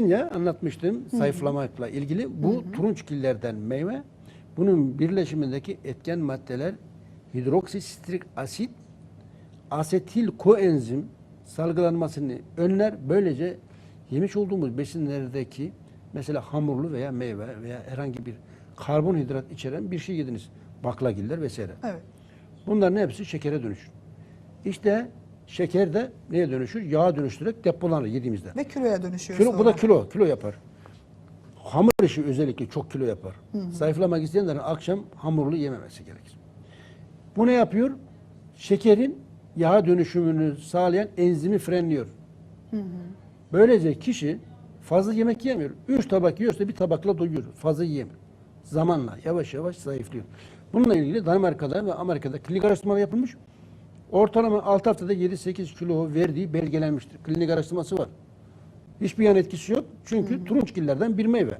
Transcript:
ya anlatmıştım zayıflamakla ilgili. Bu turunçgillerden meyve. Bunun birleşimindeki etken maddeler hidroksistrik asit, asetil koenzim salgılanmasını önler. Böylece yemiş olduğumuz besinlerdeki mesela hamurlu veya meyve veya herhangi bir karbonhidrat içeren bir şey yediniz. Baklagiller vesaire. Evet. Bunların hepsi şekere dönüşür. İşte şeker de neye dönüşür? Yağa dönüştürerek depolanır yediğimizde. Ve kiloya dönüşüyor Kilo, bu da sonra. kilo, kilo yapar. Hamur işi özellikle çok kilo yapar. Zayıflamak isteyenlerin akşam hamurlu yememesi gerekir. Bu ne yapıyor? Şekerin yağa dönüşümünü sağlayan enzimi frenliyor. Böylece kişi fazla yemek yemiyor. Üç tabak yiyorsa bir tabakla doyuyor. Fazla yiyemiyor. Zamanla yavaş yavaş zayıflıyor. Bununla ilgili Danimarka'da ve Amerika'da klinik araştırmalar yapılmış. Ortalama 6 haftada 7-8 kilo verdiği belgelenmiştir. Klinik araştırması var. Hiçbir yan etkisi yok. Çünkü turunçgillerden bir meyve.